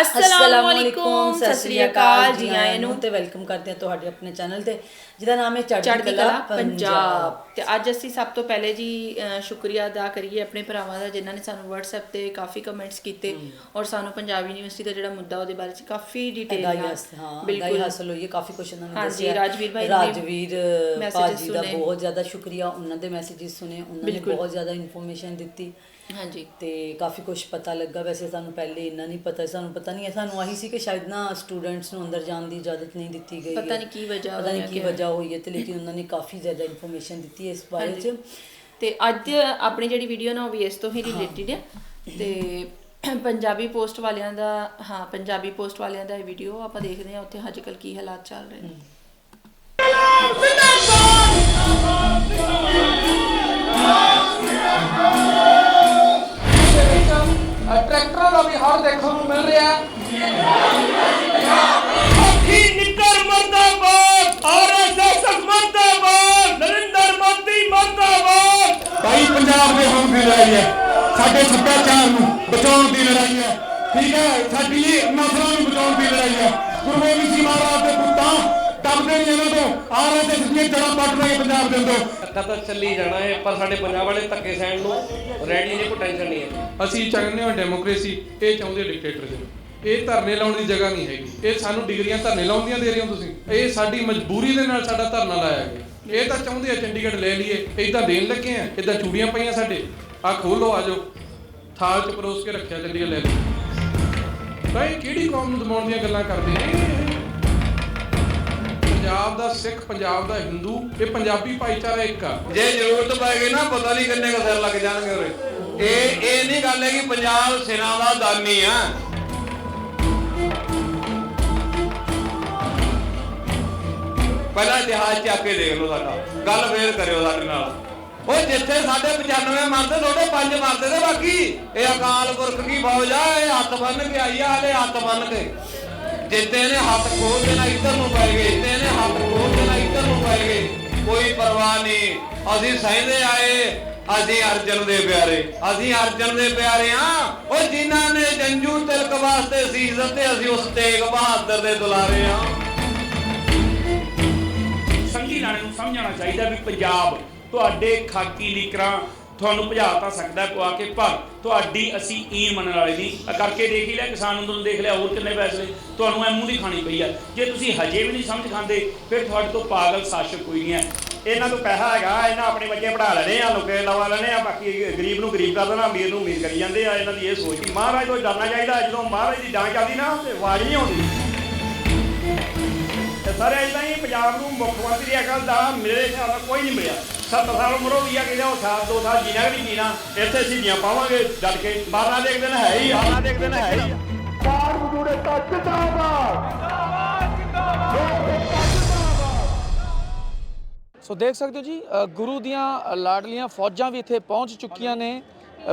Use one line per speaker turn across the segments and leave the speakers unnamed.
ਅਸਲਾਮੁਅਲੈਕੁਮ ਸਤਿ ਸ੍ਰੀ ਅਕਾਲ ਜੀ ਆਇਆਂ
ਨੂੰ ਤੇ ਵੈਲਕਮ ਕਰਦੇ ਹਾਂ ਤੁਹਾਡੇ ਆਪਣੇ ਚੈਨਲ ਤੇ ਜਿਹਦਾ ਨਾਮ ਹੈ
ਚੜ੍ਹਦੀ ਕਲਾ ਪੰਜਾਬ। ਤੇ ਅੱਜ ਅਸੀਂ ਸਭ ਤੋਂ ਪਹਿਲੇ ਜੀ ਸ਼ੁਕਰੀਆ ਅਦਾ ਕਰੀਏ ਆਪਣੇ ਭਰਾਵਾਂ ਦਾ ਜਿਨ੍ਹਾਂ ਨੇ ਸਾਨੂੰ WhatsApp ਤੇ ਕਾਫੀ ਕਮੈਂਟਸ ਕੀਤੇ ਔਰ ਸਾਨੂੰ ਪੰਜਾਬ ਯੂਨੀਵਰਸਿਟੀ ਦਾ ਜਿਹੜਾ ਮੁੱਦਾ ਉਹਦੇ ਬਾਰੇ ਚ ਕਾਫੀ ਡਿਟੇਲ
ਹਾਂ
ਬਿਲਕੁਲ।
ਹਾਸਲ ਹੋਈ ਹੈ ਕਾਫੀ ਕੁਝ ਉਹਨਾਂ ਨੇ
ਹਾਂਜੀ,
ਦੱਸਿਆ।
ਰਾਜਵੀਰ ਭਾਈ
ਰਾਜਵੀਰ ਭਾਜੀ ਦਾ। ਬਹੁਤ ਜ਼ਿਆਦਾ ਸ਼ੁਕਰੀਆ ਉਹਨਾਂ ਦੇ ਮੈਸੇजेस ਸੁਣੇ ਉਹਨਾਂ ਨੇ। ਬਹੁਤ ਜ਼ਿਆਦਾ ਇਨਫੋਰਮੇਸ਼ਨ ਦਿੱਤੀ।
ਹਾਂਜੀ।
ਤੇ ਕਾਫੀ ਕੁਝ ਪਤਾ ਲੱਗਾ। ਵੈਸੇ ਸਾਨੂੰ ਪਹਿਲੇ ਇੰਨਾ ਨਹੀਂ ਪਤਾ ਸਾਨੂੰ ਪਤਾ ਨਹੀਂ ਹੈ। ਸਾਨੂੰ ਆਹੀ ਸੀ ਕਿ ਸ਼ਾਇਦ ਨਾ ਸਟੂਡੈਂਟਸ ਨੂੰ ਅੰਦਰ ਜਾਣ ਦੀ ਇਜਾਜ਼ਤ ਨਹੀਂ ਦਿੱਤੀ ਗਈ
ਪਤਾ। ਨਹੀਂ ਕੀ ਵਜ੍ਹਾ
ਪਤਾ ਨਹੀਂ ਕੀ। ਵਜ੍ਹਾ ਹੋਈ ਹੈ ਤੇ ਲੇਕਿਨ ਉਹਨਾਂ ਨੇ ਕਾਫੀ ਜ਼ਿਆਦਾ ਇਨਫੋਰਮੇਸ਼ਨ ਦਿੱਤੀ ਹੈ ਇਸ ਬਾਰੇ। ਚ।
ਤੇ ਅੱਜ ਆਪਣੀ ਜਿਹੜੀ ਵੀਡੀਓ ਨਾ ਉਹ ਵੀ ਇਸ ਤੋਂ ਹੀ ਰਿਲੇਟਡ ਹੈ ਤੇ ਪੰਜਾਬੀ ਪੋਸਟ ਵਾਲਿਆਂ ਦਾ ਹਾਂ ਪੰਜਾਬੀ ਪੋਸਟ ਵਾਲਿਆਂ ਦਾ ਇਹ ਵੀਡੀਓ ਆਪਾਂ ਦੇਖਦੇ ਹਾਂ ਉੱਥੇ ਅੱਜ ਕੱਲ ਕੀ ਹਾਲਾਤ ਚੱਲ ਰਹੇ ਨੇ।
ਟਰੈਕਟਰਾਂ ਦਾ ਵੀ ਹਰ ਦੇਖਣ ਨੂੰ ਮਿਲ ਰਿਹਾ।
ਅੱਖੀ ਨਿੱਕਰ ਮਰਦਾਬਾਦ ਆਰਐਸਐਸ ਮਰਦਾਬਾਦ ਨਰਿੰਦਰ ਮੋਦੀ ਮਰਦਾਬਾਦ।
ਭਾਈ ਪੰਜਾਬ ਦੇ ਹਮ ਦੀ ਲੜਾਈ ਹੈ। ਸਾਡੇ ਸੱਭਿਆਚਾਰ ਨੂੰ ਬਚਾਉਣ ਦੀ ਲੜਾਈ ਹੈ। ਠੀਕ ਹੈ ਸਾਡੀ ਨਸਲਾਂ ਨੂੰ ਬਚਾਉਣ ਦੀ ਲੜਾਈ ਹੈ। ਗੁਰੂ ਗੋਬਿੰਦ ਸਿੰਘ ਮਹਾਰਾਜ ਦੇ ਪੁੱਤਾਂ ਦਬਦੇ ਨਹੀਂ ਇਹਨਾਂ ਤੋਂ। ਆ ਰਹੇ ਤੇ ਦੀਆਂ ਜੜਾਂ ਪੱਟ ਰਹੇ ਪੰਜਾਬ ਦੇ ਅੰਦਰ।
ਧੱਕਾ ਤਾਂ ਚੱਲੀ ਜਾਣਾ ਹੈ ਪਰ ਸਾਡੇ ਪੰਜਾਬ ਵਾਲੇ ਧੱਕੇ ਸਹਿਣ ਨੂੰ ਰੈਡੀ ਨੇ ਕੋਈ ਟੈਨਸ਼ਨ ਨਹੀਂ ਹੈ।
ਅਸੀਂ ਚਾਹੁੰਦੇ ਹਾਂ ਡੈਮੋਕ੍ਰੇਸੀ ਇਹ ਚਾਹੁੰਦੇ ਡਿਕਟੇਟਰਸ਼ਿਪ ਇਹ ਧਰਨੇ ਲਾਉਣ ਦੀ ਜਗ੍ਹਾ ਨਹੀਂ ਹੈਗੀ। ਇਹ ਸਾਨੂੰ ਡਿਗਰੀਆਂ ਧਰਨੇ ਲਾਉਣ ਦੀਆਂ ਦੇ ਰਹੇ ਹੋ ਤੁਸੀਂ। ਇਹ ਸਾਡੀ ਮਜਬੂਰੀ ਦੇ ਨਾਲ ਸਾਡਾ ਧਰਨਾ ਲਾਇਆ ਗਿਆ। ਇਹ ਤਾਂ ਚਾਹੁੰਦੇ ਆ ਚੰਡੀਗੜ੍ਹ ਲੈ ਲਈਏ। ਇਦਾਂ ਦੇਣ ਲੱਗੇ ਆ ਇਦਾਂ ਚੂੜੀਆਂ ਪਈਆਂ ਸਾਡੇ। ਆ ਖੋਲੋ ਆ ਜਾਓ। ਥਾਲ ਚ ਪਰੋਸ ਕੇ ਰੱਖਿਆ ਚੰਡੀਗੜ੍ਹ ਲੈ ਲਓ। ਭਾਈ ਕਿਹੜੀ ਕੌਮ ਨੂੰ ਦਬਾਉਣ ਦੀਆਂ ਗੱਲਾਂ ਕਰਦੇ ਨੇ? ਪੰਜਾਬ ਦਾ ਸਿੱਖ, ਪੰਜਾਬ ਦਾ ਹਿੰਦੂ, ਇਹ ਪੰਜਾਬੀ ਭਾਈਚਾਰਾ ਇੱਕ ਆ।
ਜੇ ਜ਼ਰੂਰਤ ਪੈ ਗਈ ਨਾ, ਪਤਾ ਨਹੀਂ ਕਿੰਨੇ ਕੁ ਸਿਰ ਲੱਗ ਜਾਣਗੇ ਉਰੇ। ਇਹ ਇਹ ਨਹੀਂ ਗੱਲ ਹੈ ਕਿ ਪੰਜਾਬ ਸਿਰਾਂ ਦਾ ਦਾਨੀ ਆ। ਪਹਿਲਾਂ ਇਤਿਹਾਸ ਚੱਕ ਕੇ ਦੇਖ ਲਓ ਸਾਡਾ। ਗੱਲ ਫੇਰ ਕਰਿਓ ਸਾਡੇ ਨਾਲ। ਉਹ ਜਿੱਥੇ ਸਾਡੇ 95 ਮਰਦੇ, ਤੁਹਾਡੇ ਪੰਜ ਮਰਦੇ ਤੇ ਬਾਕੀ। ਇਹ ਅਕਾਲ ਪੁਰਖ ਕੀ ਫੌਜ ਆ, ਇਹ ਹੱਥ ਬੰਨ ਕੇ ਆਈ ਆ, ਹਲੇ ਹੱਥ ਬੰਨ ਕੇ। ਜਿੱਤੇ ਨੇ ਹੱਥ ਖੋਲ ਦੇਣਾ ਇੱਧਰ ਨੂੰ ਪੈ ਗਏ, ਜਿੱਤੇ ਨੇ ਹੱਥ ਖੋਲ ਦੇਣਾ ਇੱਧਰ ਨੂੰ ਪੈ ਗਏ, ਕੋਈ ਪਰਵਾਹ ਨਹੀਂ। ਅਸੀਂ ਸਹਿੰਦੇ ਆਏ, ਅਸੀਂ ਅਰਜਨ ਦੇ ਪਿਆਰੇ, ਅਸੀਂ ਅਰਜਨ ਦੇ ਪਿਆਰੇ ਆ ਉਹ ਜਿਨ੍ਹਾਂ ਨੇ ਜੰਜੂ ਤਿਲਕ ਵਾਸਤੇ ਸੀਸ ਦਿੱਤੇ, ਅਸੀਂ ਉਸ ਤੇਗ ਬਹਾਦਰ ਦੇ ਦੁਲਾਰੇ ਆ
ਸੰਗੀ ਰਾਣੇ ਨੂੰ ਸਮਝਣਾ ਚਾਹੀਦਾ ਵੀ ਪੰਜਾਬ ਤੁਹਾਡੇ ਖਾਕੀ ਲੀਕਰਾਂ ਤੁਹਾਨੂੰ ਭਜਾ ਤਾਂ ਸਕਦਾ ਪਵਾ ਕੇ, ਪਰ ਤੁਹਾਡੀ ਅਸੀਂ ਈਨ ਮੰਨਣ ਵਾਲੇ ਨਹੀਂ। ਕਰਕੇ ਦੇਖ ਹੀ ਲਿਆ, ਕਿਸਾਨ ਅੰਦੋਲਨ ਦੇਖ ਲਿਆ, ਹੋਰ ਕਿੰਨੇ ਫੈਸਲੇ। ਤੁਹਾਨੂੰ ਐ ਮੂੰਹ ਦੀ ਖਾਣੀ ਪਈ ਆ। ਜੇ ਤੁਸੀਂ ਹਜੇ ਵੀ ਨਹੀਂ ਸਮਝ ਖਾਂਦੇ, ਫਿਰ ਤੁਹਾਡੇ ਤੋਂ ਪਾਗਲ ਸ਼ਾਸਕ ਕੋਈ ਨਹੀਂ ਹੈ। ਇਹਨਾਂ ਤੋਂ ਪੈਸਾ ਹੈਗਾ, ਇਹਨਾਂ ਆਪਣੇ ਬੱਚੇ ਪੜਾ ਲੈਣੇ ਆ ਲੋਕੇ ਲਵਾ ਲੈਣੇ ਆ, ਬਾਕੀ ਗਰੀਬ ਨੂੰ ਗਰੀਬ ਕਰ ਦੇਣਾ, ਅਮੀਰ ਨੂੰ ਅਮੀਰ ਕਰੀ ਜਾਂਦੇ ਆ। ਇਹਨਾਂ ਦੀ ਇਹ ਸੋਚ ਸੀ। ਮਹਾਰਾਜ ਤੋਂ ਡਰਨਾ ਚਾਹੀਦਾ, ਜਦੋਂ ਮਹਾਰਾਜ ਦੀ ਡਾਂ ਚੱਲਦੀ ਨਾ, ਤੇ ਆਵਾਜ਼ ਨਹੀਂ ਆਉਂਦੀ। ਸਾਰੇ ਇਦਾਂ ਹੀ ਪੰਜਾਬ ਨੂੰ ਮੁੱਖ ਮੰਤਰੀ ਅਕਲ ਦਾ ਮੇਰੇ ਹਿਸਾਬ ਨਾਲ ਕੋਈ ਨਹੀਂ ਮਿਲਿਆ। 70 ਸਾਲ ਉਮਰ ਹੋ ਗਈ ਆ ਕਿ ਉਹ ਸਾਲ ਦੋ ਸਾਲ ਜੀਣਾ ਨਹੀਂ ਜੀਣਾ। ਇੱਥੇ ਸਿੱਧੀਆਂ ਪਾਵਾਂਗੇ ਡਟ ਕੇ। ਬਾਰਾਂ ਦੇ ਇੱਕ ਦਿਨ ਹੈ ਹੀ ਬਾਰਾਂ ਦੇ ਇੱਕ ਦਿਨ ਹੈ ਹੀ
ਸੋ ਦੇਖ ਸਕਦੇ ਹੋ ਜੀ ਗੁਰੂ ਦੀਆਂ ਲਾਡਲੀਆਂ ਫੌਜਾਂ ਵੀ ਇੱਥੇ ਪਹੁੰਚ ਚੁੱਕੀਆਂ ਨੇ।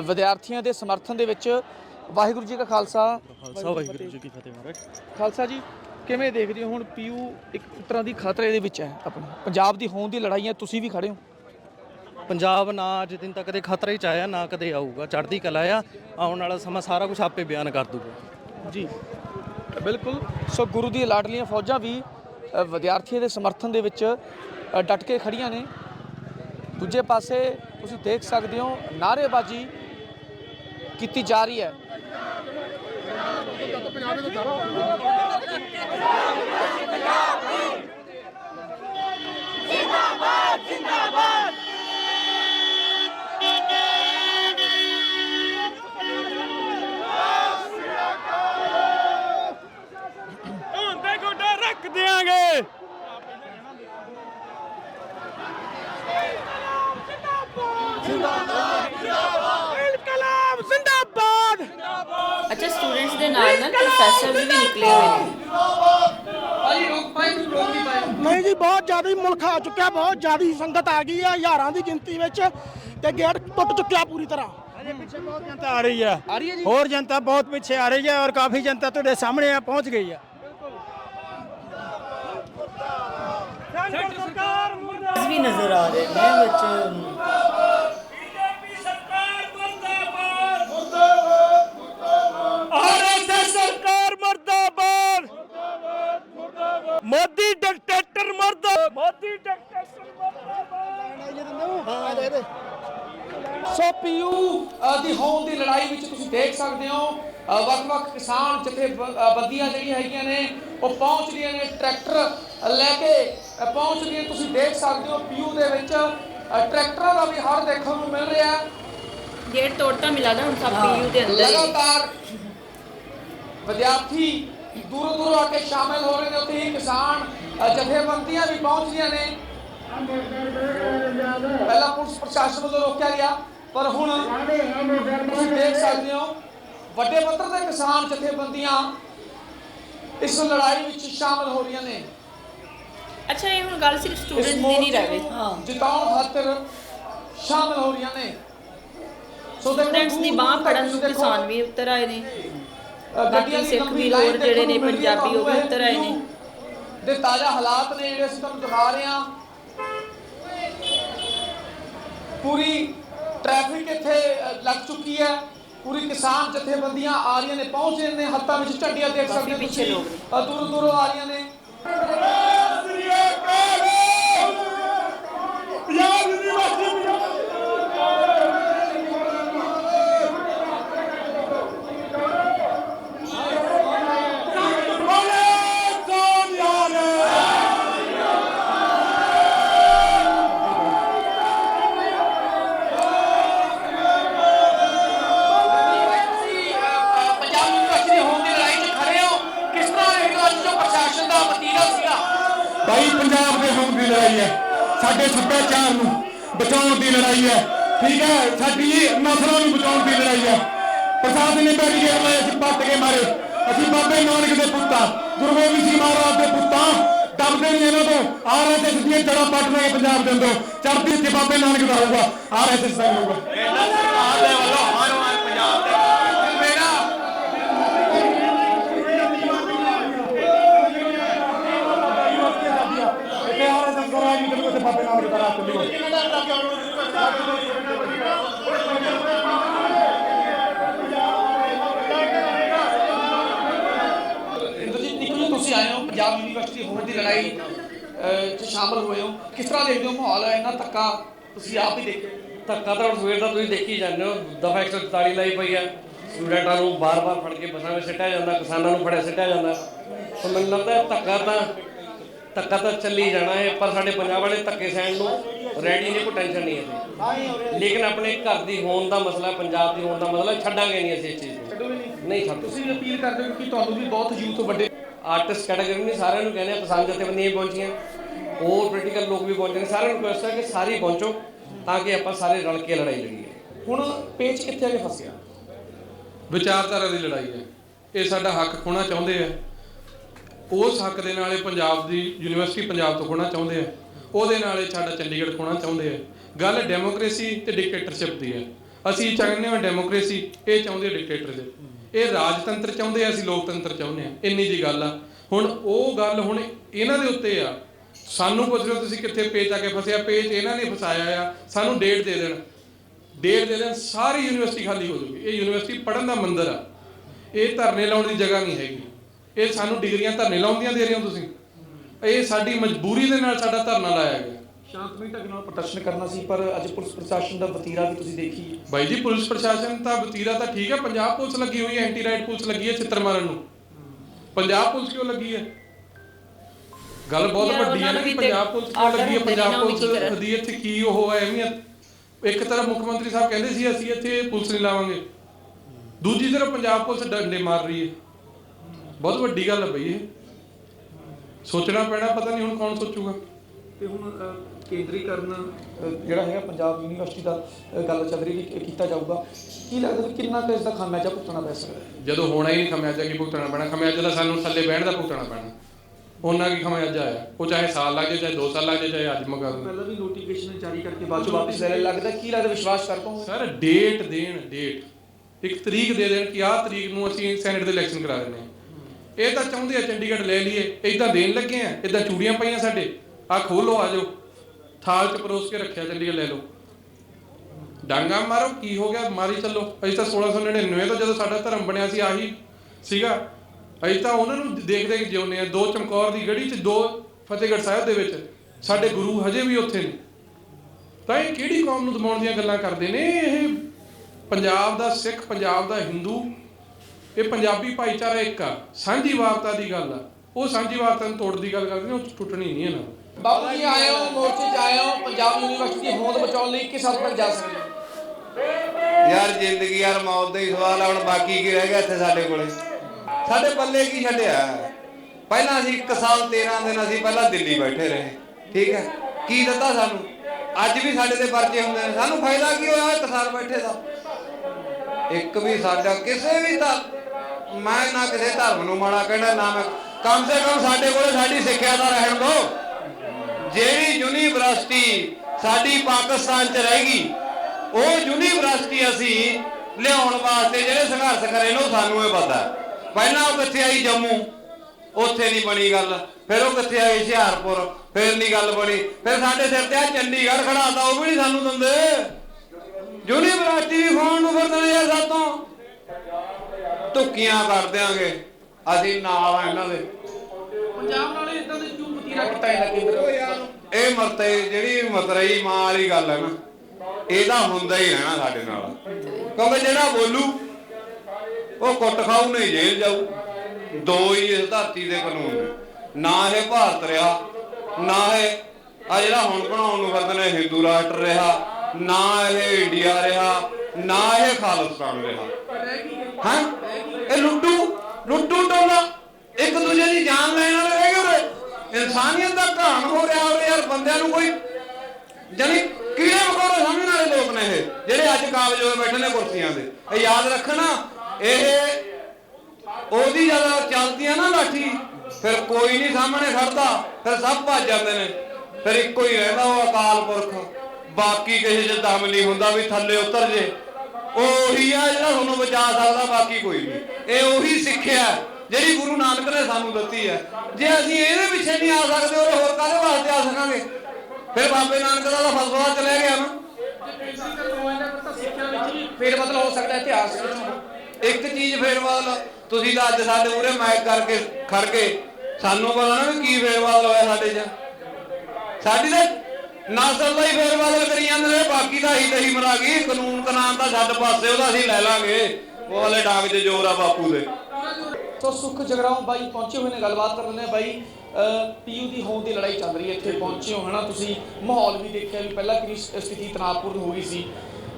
ਵਿਦਿਆਰਥੀਆਂ ਦੇ ਸਮਰਥਨ ਦੇ ਵਿੱਚ ਵਾਹਿਗੁਰੂ ਜੀ ਕਾ ਖਾਲਸਾ।
ਖਾਲਸਾ ਵਾਹਿਗੁਰੂ ਜੀ ਕੀ ਫਤਿਹ ਮਹਾਰਾਜ।
ਖਾਲਸਾ ਜੀ ਕਿਵੇਂ ਦੇਖਦੇ ਹੋ ਹੁਣ ਪੀਯੂ ਇੱਕ ਤਰ੍ਹਾਂ ਦੀ ਖਤਰੇ ਦੇ ਵਿੱਚ ਹੈ ਆਪਣੀ? ਪੰਜਾਬ ਦੀ ਹੋਂਦ ਦੀ ਲੜਾਈਆਂ ਤੁਸੀਂ ਵੀ ਖੜੇ ਹੋ?
ਪੰਜਾਬ ਨਾ ਅੱਜ ਦਿਨ ਤੱਕ ਦੇ ਖਤਰੇ ਚ ਆਇਆ ਨਾ ਕਦੇ ਆਊਗਾ। ਚੜ੍ਹਦੀ ਕਲਾ ਆ ਆਉਣ ਵਾਲਾ ਸਮਾਂ ਸਾਰਾ ਕੁਝ ਆਪੇ ਬਿਆਨ ਕਰ ਦੂਗਾ।
ਜੀ। ਬਿਲਕੁਲ। ਸੋ ਗੁਰੂ ਦੀ ਲਾਡਲੀਆਂ ਫੌਜਾਂ ਵੀ ਵਿਦਿਆਰਥੀਆਂ ਦੇ ਸਮਰਥਨ ਦੇ ਵਿੱਚ ਡਟ ਕੇ ਖੜੀਆਂ ਨੇ। ਦੂਜੇ ਪਾਸੇ ਤੁਸੀਂ ਦੇਖ ਸਕਦੇ ਹੋ ਨਾਅਰੇਬਾਜ਼ੀ ਕੀਤੀ ਜਾ ਰਹੀ ਹੈ
ਹੁੰਦੇ ਗੋਡਾ ਰੱਖ ਦਿਆਂਗੇ ਇਨਕਲਾਬ ਜ਼ਿੰਦਾਬਾਦ
ਅੱਛਾ ਸਟੂਡੈਂਟਸ ਦੇ ਨਾਲ ਨਾਲ ਪ੍ਰੋਫੈਸਰਸ ਵੀ ਨਿਕਲੇ ਹੋਏ ਨੇ
ਨਹੀਂ। ਜੀ ਬਹੁਤ ਜ਼ਿਆਦਾ ਹੀ ਮੁਲਕ ਆ ਚੁੱਕਿਆ ਬਹੁਤ ਜ਼ਿਆਦਾ ਹੀ ਸੰਗਤ ਆ ਗਈ ਆ ਹਜ਼ਾਰਾਂ ਦੀ ਗਿਣਤੀ ਵਿੱਚ ਤੇ ਗੇਟ ਟੁੱਟ ਚੁੱਕਿਆ ਪੂਰੀ ਤਰ੍ਹਾਂ।
ਪਿੱਛੇ ਬਹੁਤ ਜਨਤਾ ਆ ਰਹੀ ਹੈ ਆ ਰਹੀ ਹੈ ਜੀ? ਹੋਰ ਜਨਤਾ ਬਹੁਤ ਪਿੱਛੇ ਆ ਰਹੀ ਹੈ ਔਰ ਕਾਫੀ ਜਨਤਾ ਤੁਹਾਡੇ ਸਾਹਮਣੇ ਆ ਪਹੁੰਚ ਗਈ ਹੈ
ਵੀ ਨਜ਼ਰ ਆ ਰਹੇ ਨੇ ਵਿੱਚ
ਬੀਜੇਪੀ ਸਰਕਾਰ ਮਰਦਾਬਾਦ ਮਰਦਾਬਾਦ ਮਰਦਾਬਾਦ ਆਰਐਸਐਸ ਸਰਕਾਰ
ਸਕਦੇ ਹੋ। ਵੱਖ-ਵੱਖ ਕਿਸਾਨ ਜਥੇ ਬੰਦੀਆਂ ਜਿਹੜੀਆਂ ਹੈਗੀਆਂ ਨੇ ਉਹ ਪਹੁੰਚ ਰਹੀਆਂ ਨੇ ਟਰੈਕਟਰ ਲੈ ਕੇ। ਪਹੁੰਚ ਰਹੀਆਂ ਤੁਸੀਂ ਦੇਖ ਸਕਦੇ ਹੋ ਪੀਯੂ ਦੇ ਵਿੱਚ। ਟਰੈਕਟਰਾਂ ਦਾ ਵੀ ਹਰ ਦੇਖਣ ਨੂੰ ਮਿਲ ਰਿਹਾ। ਹੈ
ਗੇਟ ਤੋੜਤਾ ਮਿਲਾ ਦਾ ਹੁਣ ਸਭ ਪੀਯੂ ਦੇ ਅੰਦਰ
ਲਗਾਤਾਰ ਵਿਦਿਆਰਥੀ ਦੂਰੋਂ ਦੂਰੋਂ ਆ ਕੇ ਸ਼ਾਮਿਲ ਹੋ ਰਹੇ ਨੇ। ਉੱਥੇ ਹੀ ਕਿਸਾਨ ਜਥੇਬੰਦੀਆਂ ਵੀ ਪਹੁੰਚ ਰਹੀਆਂ ਨੇ। ਪਹਿਲਾਂ ਪੁਲਿਸ ਪ੍ਰਸ਼ਾਸਨ ਵੱਲੋਂ ਰੋਕਿਆ ਗਿਆ ਪਰ ਹੁਣ ਤੁਸੀਂ ਦੇਖ ਸਕਦੇ ਹੋ ਵੱਡੇ ਪੱਧਰ ਤੇ ਕਿਸਾਨ ਜਥੇਬੰਦੀਆਂ ਇਸ ਲੜਾਈ ਵਿੱਚ ਸ਼ਾਮਿਲ ਹੋ ਰਹੀਆਂ ਨੇ।
ਅੱਛਾ ਇਹ ਹੁਣ ਗੱਲ ਸਿਰਫ
ਇਸ
ਸਟੂਡੈਂਟਸ ਦੀ ਨਹੀਂ ਰਹਿ ਗਈ।
ਨੂੰ ਜਿਤਾਉਣ ਖਾਤਰ ਸ਼ਾਮਿਲ ਹੋ ਰਹੀਆਂ ਨੇ। ਸੋ ਦੇਖੋ
ਸਟੂਡੈਂਟਸ ਦੀ ਬਾਹ ਫੜਨ ਨੂੰ ਕਿਸਾਨ ਵੀ ਉੱਤਰ ਆਏ ਨੇ। ਬਾਕੀ
ਦੀ
ਸਿੱਖ ਵੀ ਹੋਰ ਜਿਹੜੇ ਨੇ
ਹੈ,
ਪੰਜਾਬੀ ਉਹ ਵੀ ਉੱਤਰ ਆਏ ਨੇ।
ਦੇ ਤਾਜ਼ਾ ਹਾਲਾਤ ਨੇ ਜਿਹੜੇ ਅਸੀਂ ਤੁਹਾਨੂੰ ਦਿਖਾ ਰਹੇ ਹਾਂ। ਪੂਰੀ ਟ੍ਰੈਫਿਕ ਇੱਥੇ ਲੱਗ ਚੁੱਕੀ ਹੈ। ਪੂਰੀ ਕਿਸਾਨ ਜਥੇਬੰਦੀਆਂ ਆ ਰਹੀਆਂ ਨੇ ਪਹੁੰਚ ਰਹੇ ਨੇ ਹੱਥਾਂ ਵਿੱਚ ਝੰਡੀਆਂ ਦੇਖ ਸਕਦੇ ਹੋ
ਪਿੱਛੇ
ਤੁਸੀਂ। ਦੂਰੋਂ ਦੂਰੋਂ ਆ ਰਹੀਆਂ ਨੇ।
ਠੀਕ ਹੈ, ਸਾਡੀ ਨਸਲਾਂ ਨੂੰ ਬਚਾਉਣ ਦੀ ਲੜਾਈ ਹੈ ਪ੍ਰਸਾਦ ਨੇ ਬੈਰੀਕੇਡ ਲਾਏ ਅਸੀਂ ਪੱਟ ਕੇ ਮਾਰੇ। ਅਸੀਂ ਬਾਬੇ ਨਾਨਕ ਦੇ ਪੁੱਤਾਂ ਗੁਰੂ ਗੋਬਿੰਦ ਸਿੰਘ ਮਹਾਰਾਜ ਦੇ ਪੁੱਤਾਂ ਦਬਦੇ ਨਹੀਂ ਇਹਨਾਂ ਤੋਂ। ਆਰਐਸਐਸ ਦੀਆਂ ਜੜ੍ਹਾਂ ਪੱਟ ਲਾਂਗੇ ਪੰਜਾਬ ਦੇ ਅੰਦਰ। ਚੜ੍ਹਦੀ ਤੇ ਬਾਬੇ ਨਾਨਕ ਦਾ ਹੋਊਗਾ। ਆਰਐਸਐਸ ਦਾ ਹੋਊਗਾ।
ਸਰਕਾਰ ਦੇ ਵੱਲੋਂ ਹਰ ਵਾਰ ਪੰਜਾਬ ਦੇ
ਮੇਰਾ
ਇੱਥੇ ਆਰਐਸਐਸ ਦਾ ਰਾਜ ਨਹੀਂ ਤੇ ਬਾਬੇ ਨਾਨਕ ਦਾ ਰਾਜ ਚੱਲੂਗਾ
ਇੰਦਰਜੀਤ ਨਿਕਲ ਤੁਸੀਂ ਆਏ ਹੋ ਪੰਜਾਬ ਯੂਨੀਵਰਸਿਟੀ ਹੋਣ ਦੀ ਲੜਾਈ 'ਚ ਸ਼ਾਮਲ ਹੋਏ ਹੋ। ਕਿਸ ਤਰ੍ਹਾਂ ਦੇਖਦੇ ਹੋ ਮਾਹੌਲ? ਹੈ ਇੰਨਾ ਧੱਕਾ ਤੁਸੀਂ ਆਪ ਹੀ ਦੇਖਿਆ
ਧੱਕਾ ਤਾਂ ਹੁਣ ਸਵੇਰ ਦਾ ਤੁਸੀਂ ਦੇਖੀ ਜਾਂਦੇ ਹੋ। ਦਫਾ 144 ਲਾਈ ਪਈ ਹੈ ਸਟੂਡੈਂਟਾਂ ਨੂੰ ਬਾਰ-ਬਾਰ ਫੜ ਕੇ ਬੱਸਾਂ ਵਿੱਚ ਸਿੱਟਿਆ ਜਾਂਦਾ ਕਿਸਾਨਾਂ ਨੂੰ ਫੜਿਆ ਸਿੱਟਿਆ ਜਾਂਦਾ। ਤਾਂ ਮੈਨੂੰ ਲੱਗਦਾ ਧੱਕਾ ਤਾਂ ਧੱਕਾ ਤਾਂ ਚੱਲੀ ਜਾਣਾ ਹੈ ਪਰ ਸਾਡੇ ਪੰਜਾਬ ਵਾਲੇ ਧੱਕੇ ਸਹਿਣ ਨੂੰ ਰੈਡੀ ਨੇ ਕੋਈ ਟੈਨਸ਼ਨ ਨਹੀਂ ਹੈ। ਲੇਕਿਨ ਆਪਣੇ ਘਰ ਦੀ ਹੋਣ ਦਾ ਮਸਲਾ ਪੰਜਾਬ ਦੀ ਹੋਣ ਦਾ ਮਸਲਾ ਛੱਡਾਂਗੇ ਨਹੀਂ ਅਸੀਂ ਇਸ ਚੀਜ਼ ਨੂੰ। ਨਹੀਂ? ਛੱਡ
ਤੁਸੀਂ ਵੀ ਅਪੀਲ ਕਰਦੇ ਹੋ ਕਿ ਤੁਹਾਨੂੰ ਵੀ ਬਹੁਤ ਯੂਥ ਵੱਡੇ
ਆਰਟਿਸਟ ਕੈਟਾਗਰੀ ਨਹੀਂ ਸਾਰਿਆਂ ਨੂੰ ਕਹਿੰਦੇ ਪਸੰਦ ਜਥੇਬੰਦੀਆਂ ਵੀ ਪਹੁੰਚੀਆਂ। ਹੋਰ ਪੋਲੀਟੀਕਲ ਲੋਕ ਵੀ ਪਹੁੰਚੇ ਸਾਰਿਆਂ ਨੂੰ ਰਿਕੁਐਸਟ ਹੈ ਕਿ ਸਾਰੇ ਪਹੁੰਚੋ ਤਾਂ ਕਿ ਆਪਾਂ ਸਾਰੇ ਰਲ ਕੇ ਲੜਾਈ ਲੜੀਏ।
ਹੁਣ ਪੇਚ ਕਿੱਥੇ ਆ ਕੇ ਫਸਿਆ?
ਵਿਚਾਰਧਾਰਾ ਦੀ ਲੜਾਈ ਹੈ। ਇਹ ਸਾਡਾ ਹੱਕ ਖੋਣਾ ਚਾਹੁੰਦੇ ਆ। ਉਸ ਹੱਕ ਦੇ ਨਾਲ ਇਹ ਪੰਜਾਬ ਦੀ ਯੂਨੀਵਰਸਿਟੀ ਪੰਜਾਬ ਤੋਂ ਖੋਣਾ ਚਾਹੁੰਦੇ ਆ। ਉਹਦੇ ਨਾਲ ਇਹ ਸਾਡਾ ਚੰਡੀਗੜ੍ਹ ਖੋਣਾ ਚਾਹੁੰਦੇ ਆ। ਗੱਲ ਡੈਮੋਕ੍ਰੇਸੀ ਤੇ ਡਿਕਟੇਟਰਸ਼ਿਪ ਦੀ ਹੈ। ਅਸੀਂ ਚਾਹੁੰਦੇ ਹਾਂ ਡੈਮੋਕ੍ਰੇਸੀ, ਇਹ ਚਾਹੁੰਦੇ ਡਿਕਟੇਟਰਸ਼ਿਪ ਇਹ ਰਾਜਤੰਤਰ ਚਾਹੁੰਦੇ ਆ, ਅਸੀਂ ਲੋਕਤੰਤਰ ਚਾਹੁੰਦੇ ਆ। ਇੰਨੀ ਜੀ ਗੱਲ ਆ। ਹੁਣ ਉਹ ਗੱਲ ਹੁਣ ਇਹਨਾਂ ਦੇ ਉੱਤੇ ਆ। ਸਾਨੂੰ ਪੁੱਛ ਲਓ ਤੁਸੀਂ ਕਿੱਥੇ ਪੇਚ ਆ ਕੇ ਫਸਿਆ। ਪੇਚ ਇਹਨਾਂ ਨੇ ਫਸਾਇਆ ਆ। ਸਾਨੂੰ ਡੇਟ ਦੇ ਦੇਣ। ਡੇਟ ਦੇ ਦੇਣ, ਸਾਰੀ ਯੂਨੀਵਰਸਿਟੀ ਖਾਲੀ ਹੋ ਜੂਗੀ। ਇਹ ਯੂਨੀਵਰਸਿਟੀ ਪੜਨ ਦਾ ਮੰਦਰ ਆ। ਇਹ ਧਰਨੇ ਲਾਉਣ ਦੀ ਜਗ੍ਹਾ ਨਹੀਂ ਹੈਗੀ। ਇਹ ਸਾਨੂੰ ਡਿਗਰੀਆਂ ਧਰਨੇ ਲਾਉਂਦੀਆਂ ਦੇ ਰਹੇ ਹੋ ਤੁਸੀਂ। ਇਹ ਸਾਡੀ ਮਜਬੂਰੀ ਦੇ ਨਾਲ ਸਾਡਾ ਧਰਨਾ ਲਾਇਆ ਗਿਆ।
ਸ਼ਾਂਤਮਈ ਢੰਗ ਨਾਲ ਪ੍ਰਦਰਸ਼ਨ ਕਰਨਾ ਸੀ ਪਰ ਅੱਜ ਪੁਲਿਸ ਪ੍ਰਸ਼ਾਸਨ ਦਾ ਵਤੀਰਾ ਵੀ ਤੁਸੀਂ ਦੇਖੀ।
ਬਾਈ ਜੀ ਪੁਲਿਸ ਪ੍ਰਸ਼ਾਸਨ ਤਾਂ ਵਤੀਰਾ ਤਾਂ ਠੀਕ ਹੈ ਪੰਜਾਬ ਪੁਲਿਸ ਲੱਗੀ ਹੋਈ ਹੈ ਐਂਟੀ ਰਾਈਟ ਪੁਲਿਸ ਲੱਗੀ ਹੈ ਛਿੱਤਰ ਮਾਰਨ ਨੂੰ। ਪੰਜਾਬ ਪੁਲਿਸ ਕਿਉਂ ਲੱਗੀ ਹੈ? ਗੱਲ ਬਹੁਤ ਵੱਡੀ ਹੈ ਨਾ ਕਿ ਪੰਜਾਬ ਪੁਲਿਸ ਕਿਉਂ ਲੱਗੀ ਹੈ ਪੰਜਾਬ ਪੁਲਿਸ। ਦੀ ਇੱਥੇ ਕੀ ਉਹ ਹੈ ਅਹਿਮੀਅਤ ਇੱਕ ਤਰ੍ਹਾਂ ਮੁੱਖ ਮੰਤਰੀ ਸਾਹਿਬ ਕਹਿੰਦੇ ਸੀ ਅਸੀਂ ਇੱਥੇ ਪੁਲਿਸ ਨਹੀਂ ਲਾਵਾਂਗੇ। ਦੂਜੀ ਤਰ੍ਹਾਂ ਪੰਜਾਬ ਪੁਲਿਸ ਡੰਡੇ ਮਾਰ ਰਹੀ ਹੈ। ਬਹੁਤ ਵੱਡੀ ਗੱਲ ਹੈ ਬਈ ਇਹ। ਸੋਚਣਾ ਪੈਣਾ ਪਤਾ ਨਹੀਂ ਹੁਣ ਕੌਣ ਸੋਚੂਗਾ।
ਤੇ ਹੁਣ ਕੇਂਦਰੀਕਰਨ ਜਿਹੜਾ ਹੈਗਾ ਪੰਜਾਬ ਯੂਨੀਵਰਸਿਟੀ ਦਾ ਗੱਲ ਚੱਲ ਰਹੀ ਕਿ ਕੀਤਾ ਜਾਊਗਾ। ਕੀ ਲੱਗਦਾ ਵੀ ਕਿੰਨਾ ਕੁ ਇਸ ਦਾ ਖਾਮਿਆਜਾ ਭੁਗਤਣਾ ਪੈ ਸਕਦਾ ਹੈ?
ਜਦੋਂ ਹੋਣਾ ਹੀ ਨਹੀਂ ਖਮਿਆਜਾ ਕੀ ਭੁਗਤਣਾ ਪੈਣਾ? ਖਮਿਆਜਾ ਤਾਂ ਸਾਨੂੰ ਥੱਲੇ ਬਹਿਣ ਦਾ ਭੁਗਤਣਾ ਪੈਣਾ। ਉਹਨਾਂ ਕੀ ਖਮਿਆਜਾ ਆ ਉਹ ਚਾਹੇ ਸਾਲ ਲੱਗ ਜਾਏ ਚਾਹੇ 2 ਸਾਲ ਲੱਗ ਜਾਏ ਚਾਹੇ ਅੱਜ ਮਗਾ ਦੋ
ਪਹਿਲਾਂ ਵੀ ਨੋਟੀਫਿਕੇਸ਼ਨ ਜਾਰੀ ਕਰਕੇ ਬਾਅਦ ਚ ਵਾਪਸ ਲੈ ਲੱਗਦਾ ਕੀ ਲੱਗਦਾ ਵਿਸ਼ਵਾਸ ਕਰ ਪਾਉਂਗੇ?
ਸਰ ਡੇਟ ਦੇਣ ਡੇਟ ਇੱਕ ਤਰੀਕ ਦੇ ਦੇਣ ਕਿ ਆਹ ਤਰੀਕ ਨੂੰ ਅਸੀਂ ਸੈਨੇਟ ਦੇ ਇਲੈਕਸ਼ਨ ਕਰਾ ਦਿੰਦੇ ਹਾਂ। ਇਹ ਤਾਂ ਚਾਹੁੰਦੇ ਆ ਚੰਡੀਗੜ੍ਹ ਲੈ ਲਈਏ। ਇਦਾਂ ਦੇਣ ਲੱਗੇ ਆ ਇਦਾਂ ਚੂੜੀਆਂ ਪਈਆਂ ਸਾਡੇ। ਆ ਖੋਲੋ ਆ ਜਾਓ। ਥਾਲ ਚ ਪਰੋਸ ਕੇ ਰੱਖਿਆ ਚੰਡੀਗੜ੍ਹ ਲੈ ਲਓ। ਡਾਂਗਾ ਮਾਰੋ, ਕੀ ਹੋ ਗਿਆ? ਮਾਰੀ ਚੱਲੋ। ਅਸੀਂ ਤਾਂ 1699 ਤੋਂ ਜਦੋਂ ਸਾਡਾ ਧਰਮ ਬਣਿਆ ਸੀ, ਆਹੀ ਸੀਗਾ। ਅਸੀਂ ਤਾਂ ਉਹਨਾਂ ਨੂੰ ਦੇਖਦੇ ਦੇਖ ਜਿਉਂਦੇ ਆ ਦੋ ਚਮਕੌਰ ਦੀ ਗੜੀ 'ਚ, ਦੋ ਫਤਿਹਗੜ੍ਹ ਸਾਹਿਬ ਦੇ ਵਿੱਚ। ਸਾਡੇ ਗੁਰੂ ਹਜੇ ਵੀ ਉੱਥੇ ਨੇ। ਤਾਂ ਇਹ ਕਿਹੜੀ ਕੌਮ ਨੂੰ ਦਬਾਉਣ ਦੀਆਂ ਗੱਲਾਂ ਕਰਦੇ ਨੇ? ਇਹ ਪੰਜਾਬ ਦਾ ਸਿੱਖ, ਪੰਜਾਬ ਦਾ ਹਿੰਦੂ, ਇਹ ਪੰਜਾਬੀ ਭਾਈਚਾਰਾ ਇੱਕ ਆ। ਸਾਂਝੀ ਵਾਰਤਾ ਦੀ ਗੱਲ ਆ। ਉਹ ਸਾਂਝੀ ਵਾਰਤਾ ਨੂੰ ਤੋੜ ਦੀ ਗੱਲ ਕਰਦੇ ਨੇ, ਉਹ ਟੁੱਟਣੀ ਨਹੀਂ ਇਹਨਾਂ ਨਾਲ
ਬਾਬੂ ਜੀ ਆਏ ਹੋ ਮੋਰਚੇ 'ਚ ਆਏ ਹੋ ਪੰਜਾਬ ਯੂਨੀਵਰਸਿਟੀ ਹੋਂਦ ਬਚਾਉਣ ਲਈ ਕਿਸ ਹੱਦ ਤੱਕ ਜਾ ਸਕਦੇ
ਯਾਰ ਜ਼ਿੰਦਗੀ ਯਾਰ ਮੌਤ ਦਾ ਹੀ ਸਵਾਲ ਆ ਬਾਕੀ ਕੀ ਰਹਿ ਗਿਆ ਇੱਥੇ ਸਾਡੇ ਕੋਲੇ? ਸਾਡੇ ਪੱਲੇ ਕੀ ਛੱਡਿਆ? ਪਹਿਲਾਂ ਅਸੀਂ 1 ਸਾਲ 13 ਦਿਨ ਅਸੀਂ ਪਹਿਲਾਂ ਦਿੱਲੀ ਬੈਠੇ ਰਹੇ, ਠੀਕ ਹੈ? ਕੀ ਦਿੱਤਾ ਸਾਨੂੰ? ਅੱਜ ਵੀ ਸਾਡੇ ਤੇ ਪਰਚੇ ਹੁੰਦੇ ਨੇ। ਸਾਨੂੰ ਫਾਇਦਾ ਕੀ ਹੋਇਆ 1 ਸਾਲ ਬੈਠੇ ਦਾ? ਇੱਕ ਵੀ ਸਾਡਾ ਕਿਸੇ ਵੀ ਤਾਂ ਮੈਂ ਨਾ ਕਿਸੇ ਧਰਮ ਨੂੰ ਮਾੜਾ ਕਹਿਣਾ, ਨਾ ਮੈਂ, ਕਮ ਸੇ ਕਮ ਸਾਡੇ ਕੋਲੇ ਸਾਡੀ ਸਿੱਖਿਆ ਦਾ ਰਹਿਣ ਦੋ ਜਿਹੜੀ ਯੂਨੀਵਰਸਿਟੀ ਸਾਡੀ ਪਾਕਿਸਤਾਨ 'ਚ ਰਹਿ ਉਹ ਯੂਨੀਵਰਸਿਟੀ ਅਸੀਂ ਲਿਆਉਣ ਵਾਸਤੇ ਜਿਹੜੇ ਸੰਘਰਸ਼ ਕਰੇ ਨੇ, ਉਹ ਸਾਨੂੰ ਇਹ ਪਤਾ। ਪਹਿਲਾਂ ਉਹ ਕਿੱਥੇ ਆਈ ਜੰਮੂ? ਉੱਥੇ ਨਹੀਂ ਬਣੀ ਗੱਲ। ਫਿਰ ਉਹ ਕਿੱਥੇ ਆਈ ਹੁਸ਼ਿਆਰਪੁਰ? ਫਿਰ ਨਹੀਂ ਗੱਲ ਬਣੀ। ਫਿਰ ਸਾਡੇ ਸਿਰ ਤੇ ਆ ਚੰਡੀਗੜ੍ਹ ਖੜਾਤਾ ਉਹ ਵੀ ਨਹੀਂ ਸਾਨੂੰ ਦਿੰਦੇ। ਯੂਨੀਵਰਸਿਟੀ ਵੀ ਖਾਣ ਨੂੰ ਫਿਰਦੇ ਯਾਰ ਸਾਤੋਂ। ਧੁੱਕੀਆਂ ਕਰ ਦਿਆਂਗੇ। ਅਸੀਂ ਨਾਲ ਆ ਇਹਨਾਂ ਦੇ।
ਪੰਜਾਬ ਨਾਲ ਇਦਾਂ ਦੇ ਕਿਉਂ ਵਤੀਰਾ ਕੀਤਾ
ਇਹ ਮਰਤੇ, ਜਿਹੜੀ ਮਤਰਈ ਮਾਂ ਵਾਲੀ ਗੱਲ ਹੈ ਨਾ, ਇਹਦਾ ਹੁੰਦਾ ਹੀ ਰਹਿਣਾ ਸਾਡੇ ਨਾਲ। ਕਿਉਂਕਿ ਜਿਹੜਾ ਬੋਲੂ, ਉਹ ਕੁੱਟ ਖਾਊ ਨਹੀਂ, ਜੇਲ੍ਹ ਜਾਊ। ਦੋ ਹੀ ਇਸ ਧਰਤੀ ਦੇ ਕਾਨੂੰਨ ਨੇ। ਨਾ ਇਹ ਭਾਰਤ ਰਿਹਾ, ਨਾ ਇਹ, ਆ ਜਿਹੜਾ ਹੁਣ ਬਣਾਉਣ ਨੂੰ ਫਿਰਦੇ ਨੇ, ਹਿੰਦੂ ਰਾਸ਼ਟਰ ਰਿਹਾ, ਨਾ ਇਹ ਇੰਡੀਆ ਰਿਹਾ, ਨਾ ਇਹ ਖਾਲਿਸਤਾਨ ਰਿਹਾ। ਹਾਂ? ਇਹ ਲੁੱਟੂ ਲੁੱਟੂ ਟੋਲਾ ਇੱਕ ਦੂਜੇ ਦੀ ਜਾਨ ਲੈਣ ਵਾਲੇ ਰਹਿ ਉਰੇ। ਇਨਸਾਨੀਅਤ ਦਾ ਘਾਣ ਹੋ ਰਿਹਾ ਉਰੇ ਯਾਰ ਬੰਦਿਆਂ ਨੂੰ ਕੋਈ ਜਾਨੀ ਕੀੜੇ ਮਕੌੜੇ ਸਮਝਣ ਵਾਲੇ ਲੋਕ ਨੇ ਇਹ, ਜਿਹੜੇ ਅੱਜ ਕਾਬਜ ਹੋਏ ਬੈਠੇ ਨੇ ਕੁਰਸੀਆਂ ਤੇ। ਇਹ ਯਾਦ ਰੱਖਣਾ, ਇਹ ਉਹਦੀ ਜ਼ਿਆਦਾ ਚੱਲਦੀ ਆ ਨਾ ਲਾਠੀ, ਫਿਰ ਕੋਈ ਨਹੀਂ ਸਾਹਮਣੇ ਖੜਦਾ, ਫਿਰ ਸਭ ਭੱਜ ਜਾਂਦੇ ਨੇ। ਫਿਰ ਇੱਕੋ ਹੀ ਰਹਿੰਦਾ ਉਹ ਅਕਾਲ ਪੁਰਖ। ਬਾਕੀ ਕਿਸੇ ਚ ਦਮ ਨਹੀਂ ਹੁੰਦਾ ਵੀ ਥੱਲੇ ਉਤਰ ਜੇ। ਉਹੀ ਆ ਜਿਹੜਾ ਤੁਹਾਨੂੰ ਬਚਾ ਸਕਦਾ, ਬਾਕੀ ਕੋਈ ਨਹੀਂ। ਇਹ ਉਹੀ ਸਿੱਖਿਆ ਜਿਹੜੀ ਗੁਰੂ ਨਾਨਕ ਨੇ ਸਾਨੂੰ ਦਿੱਤੀ ਹੈ। ਜੇ ਅਸੀਂ ਇਹਦੇ ਪਿੱਛੇ ਨਹੀਂ ਆ ਸਕਦੇ ਉਹ ਹੋਰ ਕਾਹਦੇ ਵਾਸਤੇ ਆ ਸਕਾਂਗੇ ਫਿਰ ਬਾਬੇ ਨਾਨਕ ਦਾ ਤਾਂ ਫਲਸਫਾ ਚਲੇ ਗਿਆ ਨਾ।
ਸਿੱਖਿਆ ਵਿੱਚ ਹੋ ਸਕਦਾ ਇਤਿਹਾਸ
ਇੱਕ ਚੀਜ਼ ਫੇਰ ਬਦਲ ਤੁਸੀਂ ਤਾਂ ਅੱਜ ਸਾਡੇ ਮੂਰੇ ਮੈਕ ਕਰਕੇ ਖੜ ਕੇ ਸਾਨੂੰ ਪਤਾ ਨਾ ਕੀ ਫੇਰ ਬਦਲ ਹੋਇਆ ਸਾਡੇ 'ਚ। ਸਾਡੀ ਤਾਂ ਨਸਲ ਦਾ ਹੀ ਫੇਰ ਬਦਲ ਕਰੀ ਜਾਂਦੇ ਨੇ, ਬਾਕੀ ਤਾਂ ਹੀ ਦਹੀ ਮਰਾ ਗਈ ਕਾਨੂੰਨ ਕਨਾਨ ਤਾਂ ਛੱਡ ਪਾਸੇ, ਉਹਦਾ ਅਸੀਂ ਲੈ ਲਾਂਗੇ। ਉਹ ਵਾਲੇ ਡਾਂਗ 'ਚ ਜ਼ੋਰ ਆ ਬਾਪੂ ਦੇ।
ਸੋ ਸੁਖ ਜਗਰਾਉਂ ਬਾਈ ਪਹੁੰਚੇ ਹੋਏ ਨੇ, ਗੱਲਬਾਤ ਕਰ ਲੈਂਦੇ ਬਾਈ ਪੀਯੂ ਦੀ ਹੋਂਦ ਦੀ ਲੜਾਈ ਚੱਲ ਰਹੀ ਹੈ ਇੱਥੇ, ਪਹੁੰਚੇ ਹੋ, ਹਨਾ? ਤੁਸੀਂ ਮਾਹੌਲ ਵੀ ਦੇਖਿਆ ਵੀ ਪਹਿਲਾਂ ਕਿੰਨੀ ਸਥਿਤੀ ਤਣਾਅਪੂਰਨ ਹੋ ਗਈ ਸੀ।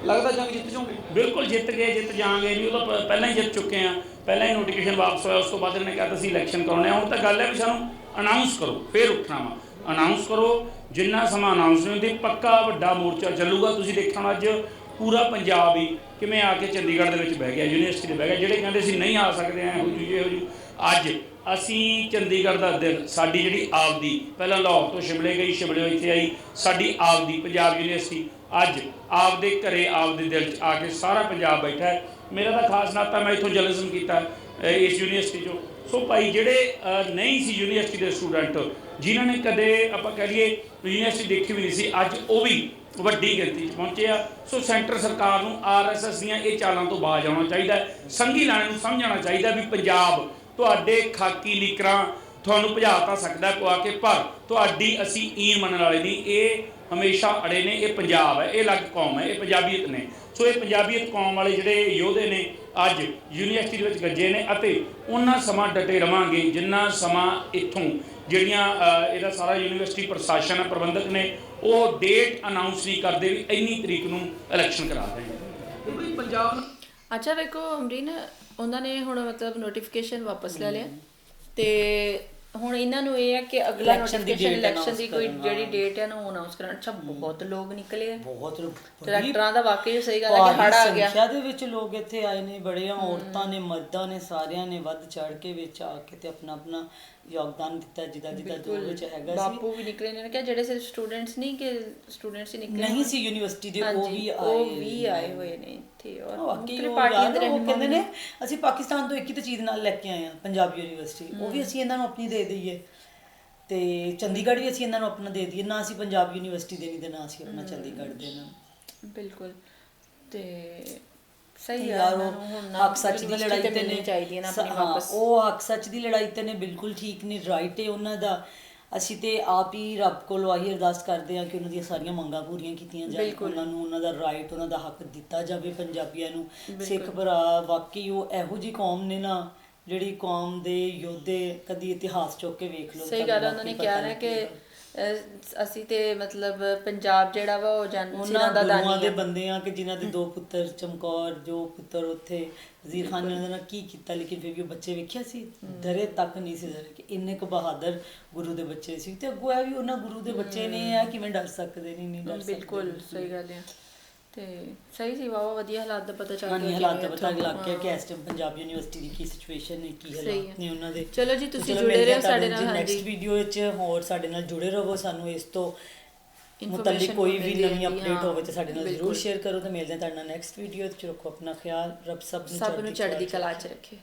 ਲੱਗਦਾ ਜੰਗ ਜਿੱਤ ਜਾਓਗੇ?
ਬਿਲਕੁਲ ਜਿੱਤ ਗਏ, ਜਿੱਤ ਜਾਾਂਗੇ ਨਹੀਂ ਉਹ ਤਾਂ ਪਹਿਲਾਂ ਹੀ ਜਿੱਤ ਚੁੱਕੇ ਆ। ਪਹਿਲਾਂ ਹੀ ਨੋਟੀਫਿਕੇਸ਼ਨ ਵਾਪਸ ਹੋਇਆ, ਉਸ ਤੋਂ ਬਾਅਦ ਇਹਨਾਂ ਨੇ ਕਿਹਾ ਤੁਸੀਂ ਇਲੈਕਸ਼ਨ ਕਰਾਉਣੇ ਆ। ਹੁਣ ਤਾਂ ਗੱਲ ਹੈ ਵੀ ਸਾਨੂੰ ਅਨਾਉਂਸ ਕਰੋ, ਫਿਰ ਉੱਠਣਾ ਵਾ। ਅਨਾਉਂਸ ਕਰੋ, ਜਿੰਨਾ ਸਮਾਂ ਅਨਾਉਂਸ ਨਹੀਂ ਹੁੰਦੀ, ਪੱਕਾ ਵੱਡਾ ਮੋਰਚਾ ਚੱਲੂਗਾ। ਤੁਸੀਂ ਦੇਖਿਆ ਹੋਣਾ ਅੱਜ ਪੂਰਾ ਪੰਜਾਬ ਹੀ ਕਿਵੇਂ ਆ ਕੇ ਚੰਡੀਗੜ੍ਹ ਦੇ ਵਿੱਚ ਬਹਿ ਗਿਆ, ਯੂਨੀਵਰਸਿਟੀ ਦੇ ਬਹਿ ਗਿਆ, ਜਿਹੜੇ ਕਹਿੰਦੇ ਸੀ ਨਹੀਂ ਆ ਸਕਦੇ, ਐ ਹੋ ਜੂ, ਜੇ ਹੋ ਜੂ। ਅੱਜ ਅਸੀਂ ਚੰਡੀਗੜ੍ਹ ਦਾ ਦਿਲ ਸਾਡੀ ਜਿਹੜੀ ਆਪਦੀ, ਪਹਿਲਾਂ ਲਾਹੌਰ ਤੋਂ ਸ਼ਿਮਲੇ ਗਈ, ਸ਼ਿਮਲੇ ਇੱਥੇ ਆਈ, ਸਾਡੀ ਆਪਦੀ ਪੰਜਾਬ ਯੂਨੀਵਰਸਿਟੀ। ਅੱਜ ਆਪਦੇ ਘਰੇ, ਆਪਦੇ ਦਿਲ 'ਚ ਆ ਕੇ ਸਾਰਾ ਪੰਜਾਬ ਬੈਠਾ ਹੈ। ਮੇਰਾ ਤਾਂ ਖਾਸ ਨਾਤਾ ਮੈਂ ਇੱਥੋਂ ਜਰਨਲਿਜ਼ਮ ਕੀਤਾ ਇਸ ਯੂਨੀਵਰਸਿਟੀ 'ਚੋਂ। ਸੋ ਭਾਈ, ਜਿਹੜੇ ਨਹੀਂ ਸੀ ਯੂਨੀਵਰਸਿਟੀ ਦੇ ਸਟੂਡੈਂਟ, ਜਿਨ੍ਹਾਂ ਨੇ ਕਦੇ ਆਪਾਂ ਕਹਿ ਲਈਏ, ਯੂਨੀਵਰਸਿਟੀ ਦੇਖੀ ਵੀ ਨਹੀਂ ਸੀ, ਅੱਜ ਉਹ ਵੀ ਵੱਡੀ ਗਿਣਤੀ 'ਚ ਪਹੁੰਚੇ ਆ। ਸੋ ਸੈਂਟਰ ਸਰਕਾਰ ਨੂੰ ਆਰਐਸਐਸ ਦੀਆਂ ਇਹ ਚਾਲਾਂ ਤੋਂ ਬਾਜ ਆਉਣਾ ਚਾਹੀਦਾ ਸੰਘੀ ਲਾਣੇ ਨੂੰ ਸਮਝਣਾ ਚਾਹੀਦਾ ਵੀ ਪੰਜਾਬ ਤੁਹਾਡੇ ਖਾਕੀ ਲੀਕਰਾਂ ਤੁਹਾਨੂੰ ਭਜਾ ਤਾਂ ਸਕਦਾ ਪਵਾ ਕੇ, ਪਰ ਤੁਹਾਡੀ ਅਸੀਂ ਈਨ ਮੰਨਣ ਵਾਲੇ ਨਹੀਂ। ਇਹ ਹਮੇਸ਼ਾ ਅੜੇ ਨੇ, ਇਹ ਪੰਜਾਬ ਹੈ, ਇਹ ਅਲੱਗ ਕੌਮ ਹੈ, ਇਹ ਪੰਜਾਬੀਅਤ ਨੇ। ਸੋ ਇਹ ਪੰਜਾਬੀਅਤ ਕੌਮ ਵਾਲੇ ਜਿਹੜੇ ਯੋਧੇ ਨੇ, ਅੱਜ ਯੂਨੀਵਰਸਿਟੀ ਦੇ ਵਿੱਚ ਗੱਜੇ ਨੇ ਅਤੇ ਉਹਨਾਂ ਸਮਾਂ ਡਟੇ ਰਵਾਂਗੇ, ਜਿੰਨਾ ਸਮਾਂ ਇੱਥੋਂ ਜਿਹੜੀਆਂ ਇਹਦਾ ਸਾਰਾ ਯੂਨੀਵਰਸਿਟੀ ਪ੍ਰਸ਼ਾਸਨ ਹੈ ਪ੍ਰਬੰਧਕ ਨੇ ਉਹ ਡੇਟ ਅਨਾਉਂਸ ਨਹੀਂ ਕਰਦੇ ਵੀ ਇੰਨੀ ਤਰੀਕ ਨੂੰ ਇਲੈਕਸ਼ਨ ਕਰਾ ਰਹੇ ਨੇ।
ਕਿਉਂਕਿ ਪੰਜਾਬ
ਅੱਛਾ ਵੇਖੋ ਅਮਰੀਨ ਉਹਨਾਂ ਨੇ ਹੁਣ ਮਤਲਬ ਨੋਟੀਫਿਕੇਸ਼ਨ ਵਾਪਸ ਲੈ ਲਿਆ ਤੇ ਹੁਣ ਇਹਨਾਂ ਨੂੰ ਇਹ ਹੈ ਕਿ ਅਗਲਾ
Election ਦੀ
ਨੋਟੀਫਿਕੇਸ਼ਨ
date
ਇਲੈਕਸ਼ਨ ਦੀ
announce
ਕੋਈ
ਕਰਨ,
ਜਿਹੜੀ। ਡੇਟ ਹੈ ਨੂੰ ਅਨਾਉਂਸ ਕਰਨ। ਅੱਛਾ ਬਹੁਤ ਲੋਕ ਨਿਕਲੇ ਆ।
ਬਹੁਤ
ਟਰੈਕਟਰਾਂ ਦਾ ਵਾਕਈ ਸਹੀ ਗੱਲ ਹੈ ਕਿ ਹੜ ਆ ਗਿਆ।
ਸੰਖਿਆ ਦੇ ਵਿੱਚ ਲੋਕ ਇੱਥੇ ਆਏ ਨੇ ਬੜੀਆਂ ਔਰਤਾਂ ਨੇ ਮਰਦਾਂ ਨੇ ਸਾਰਿਆਂ ਨੇ ਵੱਧ ਚੜ ਕੇ ਵਿੱਚ ਆ ਕੇ ਤੇ ਆਪਣਾ ਆਪਣਾ ਯੋਗਦਾਨ ਦਿੱਤਾ ਜਿਹਦਾ ਜਿਹਦਾ ਜੋ ਵਿੱਚ ਹੈਗਾ ਸੀ।
ਬਾਪੂ ਵੀ ਨਿਕਲੇ ਨੇ। ਕਿ ਜਿਹੜੇ ਸਿਰਫ ਸਟੂਡੈਂਟਸ ਨਹੀਂ ਕਿ ਸਟੂਡੈਂਟਸ ਹੀ ਨਿਕਲੇ
ਨਹੀਂ ਸੀ ਯੂਨੀਵਰਸਿਟੀ ਦੇ ਉਹ
ਹਾਂਜੀ,
ਵੀ ਆਏ
ਉਹ ਵੀ ਆਏ ਹੋਏ ਨੇ। ਇੱਥੇ ਔਰ
ਬਾਕੀ
ਮੁੱਖ
ਉਹ
ਪਾਰਟੀਆਂ ਦੇ
ਉਹ ਕਹਿੰਦੇ ਨੇ ਅਸੀਂ ਪਾਕਿਸਤਾਨ ਤੋਂ ਇੱਕ ਹੀ ਤਾਂ ਚੀਜ਼ ਨਾਲ ਲੈ ਕੇ ਆਏ ਆ ਪੰਜਾਬ ਯੂਨੀਵਰਸਿਟੀ। ਉਹ ਵੀ ਅਸੀਂ ਇਹਨਾਂ ਨੂੰ ਆਪਣੀ ਦੇ ਦਈਏ। ਤੇ ਚੰਡੀਗੜ੍ਹ ਵੀ ਅਸੀਂ ਇਹਨਾਂ ਨੂੰ ਆਪਣਾ ਦੇ ਦਈਏ। ਨਾ ਅਸੀਂ ਪੰਜਾਬ ਯੂਨੀਵਰਸਿਟੀ ਦੇਣੀ ਤੇ ਨਾ ਅਸੀਂ ਆਪਣਾ ਚੰਡੀਗੜ੍ਹ ਦੇਣਾ।
ਬਿਲਕੁਲ। ਤੇ ਸਹੀ
ਯਾਰ ਉਹ ਹੱਕ ਸੱਚ ਦੀ ਲੜਾਈ ਤੇ
ਮਿਲਣੀ
ਨੇ।
ਚਾਹੀਦੀ ਨਾ ਆਪਣੀ ਵਾਪਸ।
ਉਹ ਹੱਕ ਸੱਚ ਦੀ ਲੜਾਈ ਤੇ ਨੇ ਬਿਲਕੁਲ ਠੀਕ ਨਹੀਂ ਰਾਈਟ ਹੈ ਉਹਨਾਂ ਦਾ। ਅਸੀਂ ਤੇ ਆਪ ਹੀ ਰੱਬ ਕੋਲੋਂ ਆਹੀ ਅਰਦਾਸ ਕਰਦੇ ਹਾਂ ਕਿ ਉਹਨਾਂ ਦੀਆਂ ਸਾਰੀਆਂ ਮੰਗਾਂ ਪੂਰੀਆਂ ਕੀਤੀਆਂ ਜਾਣ। ਉਹਨਾਂ ਨੂੰ ਉਹਨਾਂ ਦਾ ਰਾਈਟ ਉਹਨਾਂ ਦਾ ਹੱਕ ਦਿੱਤਾ ਜਾਵੇ ਪੰਜਾਬੀਆਂ ਨੂੰ ਸਿੱਖ ਭਰਾ ਵਾਕਈ ਉਹ ਇਹੋ ਜੀ ਕੌਮ ਨੇ ਨਾ ਜਿਹੜੀ ਕੌਮ ਦੇ ਯੋਧੇ ਕਦੀ ਇਤਿਹਾਸ ਚੁੱਕ ਕੇ ਵੇਖ ਲਓ
ਸਹੀ ਗੱਲ ਹੈ ਉਹਨਾਂ ਨੇ ਕਿਹਾ
ਲੱਗੇਗਾ।
ਕਿ ਅਸੀਂ ਤੇ ਮਤਲਬ ਪੰਜਾਬ ਜਿਹੜਾ ਵਾ ਉਹ ਜਨ
ਉਹਨਾਂ
ਦਾ ਦਾਨੀ
ਦੇ
ਆ।
ਬੰਦੇ ਆ ਕਿ ਜਿਨ੍ਹਾਂ ਦੇ ਦੋ ਪੁੱਤਰ ਚਮਕੌਰ ਜੋ ਪੁੱਤਰ ਉੱਥੇ ਵਜ਼ੀਰ ਖਾਨ ਨੇ ਉਹਨਾਂ ਨਾਲ ਕੀ ਕੀਤਾ ਲੇਕਿਨ ਫਿਰ ਵੀ ਉਹ ਬੱਚੇ ਵੇਖਿਆ ਸੀ? ਡਰੇ ਤੱਕ ਨਹੀਂ ਸੀ ਡਰੇ ਕਿ ਇੰਨੇ ਕੁ ਬਹਾਦਰ ਗੁਰੂ ਦੇ ਬੱਚੇ ਸੀ। ਤੇ ਅੱਗੋਂ ਇਹ ਵੀ ਉਹਨਾਂ ਗੁਰੂ ਦੇ ਬੱਚੇ ਨੇ ਆ ਕਿਵੇਂ ਡਰ ਸਕਦੇ ਨਹੀਂ ਨਹੀਂ ਡਰ ਸਕਦੇ।
ਬਿਲਕੁਲ ਸਹੀ ਗੱਲ ਹੈ ਤੇ ਸਹੀ ਸੀ ਵਾਵਾ ਵਧੀਆ ਹਾਲਾਤ ਦਾ ਪਤਾ ਚੱਲ ਗਿਆ
ਨਹੀਂ ਹਾਲਾਤ ਦਾ ਪਤਾ ਲੱਗ ਗਿਆ। ਕਿ ਇਸ ਟਾਈਮ ਪੰਜਾਬ ਯੂਨੀਵਰਸਿਟੀ ਦੀ ਕੀ ਸਿਚੁਏਸ਼ਨ ਹੈ ਕੀ ਹਾਲਾਤ। ਨੇ ਉਹਨਾਂ ਦੇ
ਚਲੋ ਜੀ, ਤੁਸੀਂ ਜੁੜੇ ਰਹੋ ਸਾਡੇ ਨਾਲ,
ਨੈਕਸਟ
ਹਾਂਜੀ।
ਵੀਡੀਓ ਵਿੱਚ ਹੋਰ ਸਾਡੇ ਨਾਲ ਜੁੜੇ ਰਹੋ ਸਾਨੂੰ ਇਸ ਤੋਂ ਮੁਤਲਕ ਕੋਈ ਵੀ ਨਵੀਂ ਅਪਡੇਟ ਹੋਵੇ ਤਾਂ ਸਾਡੇ ਨਾਲ ਜ਼ਰੂਰ। ਸ਼ੇਅਰ ਕਰੋ ਤੇ ਮਿਲਦੇ ਹਾਂ ਤੁਹਾਡੇ ਨਾਲ ਨੈਕਸਟ ਵੀਡੀਓ ਚ ਰੱਖੋ ਆਪਣਾ ਖਿਆਲ ਰੱਬ ਸਭ ਨੂੰ
ਚੜ੍ਹਦੀ ਕਲਾ ਚ ਰੱਖੇ